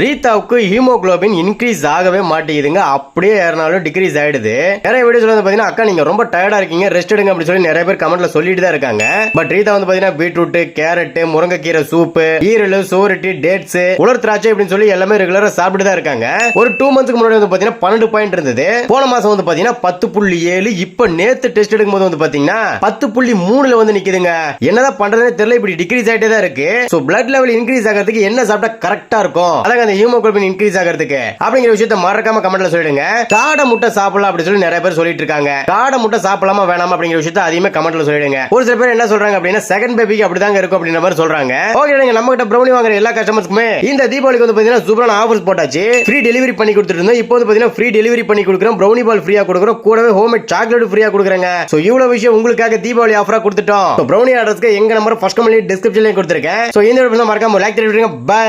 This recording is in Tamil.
ரீதாவுக்கு ஹீமோகுளோபின் இன்க்ரீஸ் ஆகவே மாட்டேங்குதுங்க. அப்படியே ஏறினாலும் டிக்ரீஸ் ஆயிடுது. நிறைய வீடியோஸ்ல வந்து பாத்தீங்கன்னா அக்கா நீங்க ரொம்ப டயர்டா இருக்கீங்க ரெஸ்ட் எடுங்க அப்படின்னு சொல்லி நிறைய பேர் கமெண்ட்ல சொல்லிட்டு தான் இருக்காங்க. பட் ரீதா வந்து பாத்தீங்கன்னா பீட்ரூட் கேரட் முருங்கைக்கீரை சூப்பு ஈரல் சோரட்டி டேட்ஸ் உலர் திராட்சை அப்படின்னு சொல்லி எல்லாமே ரெகுலரா சாப்பிட்டு தான் இருக்காங்க. ஒரு டூ மந்த்ஸ்க்கு முன்னாடி வந்து பாத்தீங்கன்னா பன்னெண்டு பாயிண்ட் இருந்தது. போன மாசம் வந்து பாத்தீங்கன்னா பத்து புள்ளி ஏழு. இப்ப நேத்து டெஸ்ட் எடுக்கும் போது வந்து பாத்தீங்கன்னா பத்து புள்ளி மூணுல வந்து நிக்குதுங்க. என்னதான் பண்றதுன்னு தெரியல இப்படி டிக்ரீஸ் ஆயிட்டே தான் இருக்கு. சோ பிளட் லெவல் இன்க்ரீஸ் ஆகிறதுக்கு என்ன சாப்பிட்டா கரெக்டா இருக்கும்? அதாங்க அந்த ஹீமோகுளோபின் இன்க்ரீஸ் ஆகிறதுக்கு அப்படிங்கிற விஷயத்த மறக்காம கமெண்ட்ல சொல்லிடுங்க. காடை முட்டை சாப்பிடலாம் அப்படி சொல்லி நிறைய பேர் சொல்லிட்டு இருக்காங்க. காடை முட்டை சாப்பிடலாமா வேணாமா அப்படிங்கிற விஷயத்த அதிகமாக கமெண்ட்ல சொல்லிடுங்க. ஒரு சில பேர் என்ன சொல்றாங்க அப்படின்னா செகண்ட் பேபிக்கு அப்படிதாங்க இருக்கும் அப்படின்ற மாதிரி சொல்றாங்க. ஓகே நீங்க நம்ம கிட்ட ப்ரௌனி வாங்குற எல்லா கஸ்டமர்ஸ்க்குமே இந்த தீபாவளிக்கு வந்து பாத்தீங்கன்னா சூப்பரான ஆஃபர்ஸ் போட்டாச்சு. ஃப்ரீ டெலிவரி பண்ணி கொடுத்துட்டு இருந்தோம். இப்போ வந்து பாத்தீங்கன்னா ஃப்ரீ டெலிவரி பண்ணி கொடுக்குறோம். ப்ரௌனி பால் ஃப்ரீயா கொடுக்குறோம். கூடவே ஹோம்மேட் சாக்லேட் ஃப்ரீயா கொடுக்குறாங்க. சோ இவ்வளவு விஷயம் உங்களுக்காக தீபாவளி ஆஃபரா கொடுத்துட்டோம். ப்ரௌனி ஆர்டர்ஸ்க்கு எங்க நம்பர் ஃபர்ஸ்ட் கமெண்ட் டிஸ்கிரிப்ஷன்லயும் கொடுத்துருக்கேன். சோ இந்த வீடியோ மறக்காம லைக் தெரிவிங்க பை